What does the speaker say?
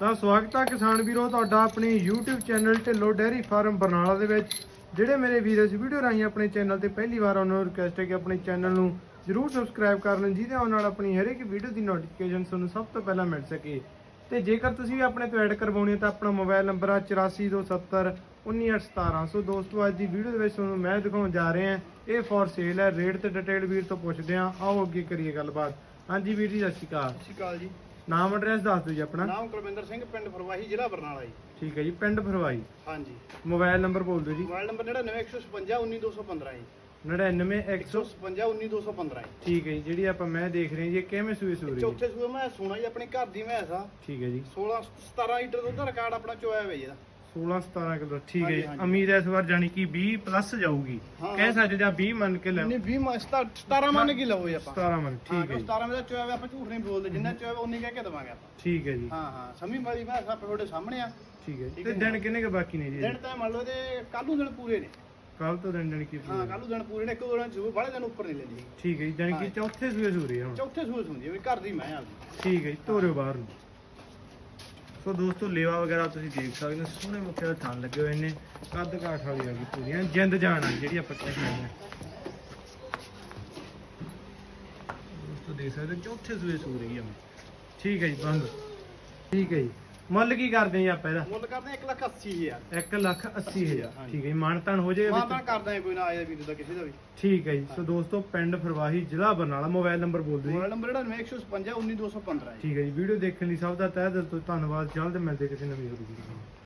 ਤਾਂ ਸਵਾਗਤ ਹੈ ਕਿਸਾਨ ਵੀਰੋ, ਤੁਹਾਡਾ ਆਪਣੇ YouTube channel Dhillon dairy farm Barnala ਦੇ ਵਿੱਚ। ਜਿਹੜੇ ਮੇਰੇ ਵੀਰ ਇਸ ਵੀਡੀਓ ਰਾਹੀਂ ਆਪਣੇ ਚੈਨਲ ਤੇ ਪਹਿਲੀ ਵਾਰ ਉਹਨਾਂ ਨੂੰ ਰਿਕਵੈਸਟ ਹੈ ਕਿ ਆਪਣੇ ਚੈਨਲ ਨੂੰ ਜਰੂਰ ਸਬਸਕ੍ਰਾਈਬ ਕਰ ਲੈਣ, ਜਿਹਦੇ ਨਾਲ ਆਪਣੀ ਹਰ ਇੱਕ ਵੀਡੀਓ ਦੀ ਨੋਟੀਫਿਕੇਸ਼ਨ ਤੁਹਾਨੂੰ ਸਭ ਤੋਂ ਪਹਿਲਾਂ ਮਿਲ ਸਕੇ। ਤੇ ਜੇਕਰ ਤੁਸੀਂ ਵੀ ਆਪਣੇ ਤੋਂ ਐਡ ਕਰਵਾਉਣੀ ਹੈ ਤਾਂ ਆਪਣਾ ਮੋਬਾਈਲ ਨੰਬਰ ਆ 8427 19817 ਸੋ ਦੋਸਤੋ, ਅੱਜ ਦੀ ਵੀਡੀਓ ਦੇ ਵਿੱਚ ਤੁਹਾਨੂੰ ਮੈਂ ਦਿਖਾਉਣ ਜਾ ਰਿਹਾ ਹਾਂ, ਇਹ ਫੋਰ ਸੇਲ ਹੈ। ਰੇਟ ਤੇ ਡਿਟੇਲ ਵੀਰ ਤੋਂ ਪੁੱਛਦੇ ਹਾਂ। ਆਓ ਅੱਗੇ ਕਰੀਏ ਗੱਲਬਾਤ। ਹਾਂਜੀ ਵੀਰ ਜੀ, ਸਤਿ ਸ਼੍ਰੀ ਅਕਾਲ। ਸਤਿ ਸ਼੍ਰੀ ਅਕਾਲ ਜੀ। ਨਾਮ ਐਡਰੈਸ ਦੱਸ ਦਿਓ ਜੀ ਆਪਣਾ। ਨਾਮ ਕੁਲਵਿੰਦਰ ਸਿੰਘ ਪਿੰਡ ਫਰਵਾਹੀ ਜ਼ਿਲ੍ਹਾ ਬਰਨਾਲਾ ਜੀ। ਠੀਕ ਹੈ ਜੀ ਪਿੰਡ ਫਰਵਾਈ ਹਾਂਜੀ। ਮੋਬਾਈਲ ਨੰਬਰ ਬੋਲ ਦਿਓ ਜੀ। ਮੋਬਾਈਲ ਨੰਬਰ 9915519215 ਜੀ। 99100 155 ਜੀ। ਠੀਕ ਹੈ ਜੀ ਜਿਹੜੀ ਆਪਾਂ ਮੈਂ ਦੇਖ ਰਹੇ ਜੀ ਇਹ ਕਿਵੇਂ ਸੂਏ ਸੂਰੀ ਚੌਥੇ ਸੂਏ ਮੈਂ ਸੁਣਾ ਜੀ ਆਪਣੀ ਘਰ ਦੀ ਮੈਸ ਆ ਠੀਕ ਹੈ ਜੀ। 16 17 ਲੀਟਰ ਦੁੱਧ ਦਾ ਰਿਕਾਰਡ ਆਪਣਾ ਚੋਇਆ ਹੋਇਆ ਜੀ ਇਹਦਾ। 16 17 ਕਿਲੋ ਠੀਕ ਹੈ ਹਾਂਜੀ, ਜੀ ਹਾਂਜੀ। ਉਮੀਦ ਹੈ ਇਸ ਵਾਰ ਜਾਨੀ ਕਿ 20 ਪਲੱਸ ਜਾਊਗੀ ਹਾਂ, ਕਹਿ ਹਾਂ। ਸਕਦੇ ਜਾਂ 20 ਮੰਨ ਕੇ ਲੈ ਨਹੀਂ 20 ਮਾ 17 ਮੰਨ ਕੇ ਲਓ ਜੀ ਆਪਾਂ 17 ਮੰਨ ਹਾਂ ਠੀਕ ਹੈ ਜੋ ਜੀ 17 ਦਾ ਚੋਇਆ ਹੋਇਆ ਆਪਾਂ ਝੂਠ ਨਹੀਂ ਬੋਲਦੇ ਜਿੰਨਾ ਚੋਇਆ ਹੋਇਆ ਉਨੀ ਕਹਿ ਕੇ ਦਵਾਂਗੇ ਆਪਾਂ ਠੀਕ ਹੈ ਜੀ ਹਾਂ ਹਾਂ ਸਮੀ ਵਾਲੀ ਮੈਸ ਆਪਾਂ ਤੁਹਾਡੇ ਸਾਹਮਣੇ ਆ ਠੀਕ ਹੈ ਜੀ। ਠੀਕ ਤੇ ਹੈ ਦਿਨ ਕਿੰਨੇ ਕੁ ਬਾਕੀ ਨੇ ਜੀ ਦਿਨ ਤਾਂ ਮੰਨ ਲਓ ਕੱਲ ਨੂੰ ਦਿਨ ਪੂਰੇ ਨੇ ਕੱਲ ਤੋਂ ਦਿਨ ਜਾਨੀ ਕਿ ਹਾਂ ਕੱਲ ਨੂੰ ਦਿਨ ਪੂਰੇ ਨੇ ਇੱਕ ਦੋ ਦਿਨ ਜ਼ਰੂਰ ਬਾਹਲੇ ਦਿਨ ਉੱਪਰ ਨਹੀਂ ਲੈਂਦੀ ਠੀਕ ਹੈ ਜੀ ਜਾਨੀ ਕਿ ਹਾਂ। ਚੌਥੇ ਸੂਏ ਸੂਰੀ ਹੁਣ ਚੌਥੇ ਸੂਏ ਹੁੰਦੀ ਹੈ ਵੀ ਘਰ ਦੀ ਮੈਂ ਆ ਠੀਕ ਹੈ ਜੀ ਤੋਰਿਓ ਬਾਹਰ ਨੂੰ ਸੋ ਦੋਸਤੋ ਲੇਵਾ ਵਗੈਰਾ ਤੁਸੀਂ ਦੇਖ ਸਕਦੇ ਹੋ। ਸੋਹਣੇ ਮੁੱਖੇ ਦਾ ਥਾਂ ਲੱਗੇ ਹੋਏ ਨੇ। ਕੱਦ ਕਾਠ ਵਾਲੀ ਆ ਗਈ ਪੂਰੀਆਂ ਜਿੰਦ ਜਾਨ ਆ ਜਿਹੜੀ ਆਪਾਂ ਕਹਿੰਦੇ ਹਾਂ। ਦੋਸਤੋ ਦੇਖ ਸਕਦੇ ਹੋ, ਚੌਥੇ ਸੂਏ ਸੂ ਰਹੀ ਆ ਠੀਕ ਹੈ ਜੀ ਬੰਦ। ਠੀਕ ਹੈ ਜੀ। ਮੁੱਲ ਕੀ ਕਰਦੇ ਜੀ ਆਪਾਂ ਇਹਦਾ? ਮੁੱਲ ਕਰਦੇ 1 ਲੱਖ 80 ਹਜ਼ਾਰ। 1 ਲੱਖ 80 ਹਜ਼ਾਰ ਹਾਂਜੀ। ਠੀਕ ਹੈ ਜੀ। ਮਾਨਤਾਨ ਹੋ ਜਾਏ ਮਾਂ ਤਾਂ ਕਰਦਾ ਕੋਈ ਨਾ ਆਇਆ ਵੀਰ ਦਾ ਕਿਸੇ ਦਾ ਵੀ। ਠੀਕ ਹੈ ਜੀ। ਸੋ ਦੋਸਤੋ ਪਿੰਡ ਫਰਵਾਹੀ ਜ਼ਿਲ੍ਹਾ ਬਰਨਾਲਾ ਮੋਬਾਈਲ ਨੰਬਰ ਬੋਲ ਦਿਓ ਜੀ। ਮੋਬਾਈਲ ਨੰਬਰ ਜਿਹੜਾ 9155 19215 ਹੈ। ਠੀਕ ਹੈ ਜੀ। ਵੀਡੀਓ ਦੇਖਣ ਲਈ ਸਭ ਦਾ ਤਹਿ ਦਿਲ ਤੋਂ ਧੰਨਵਾਦ। ਜਲਦ ਮਿਲਦੇ ਕਿਸੇ ਨਵੀਂ ਵੀਡੀਓ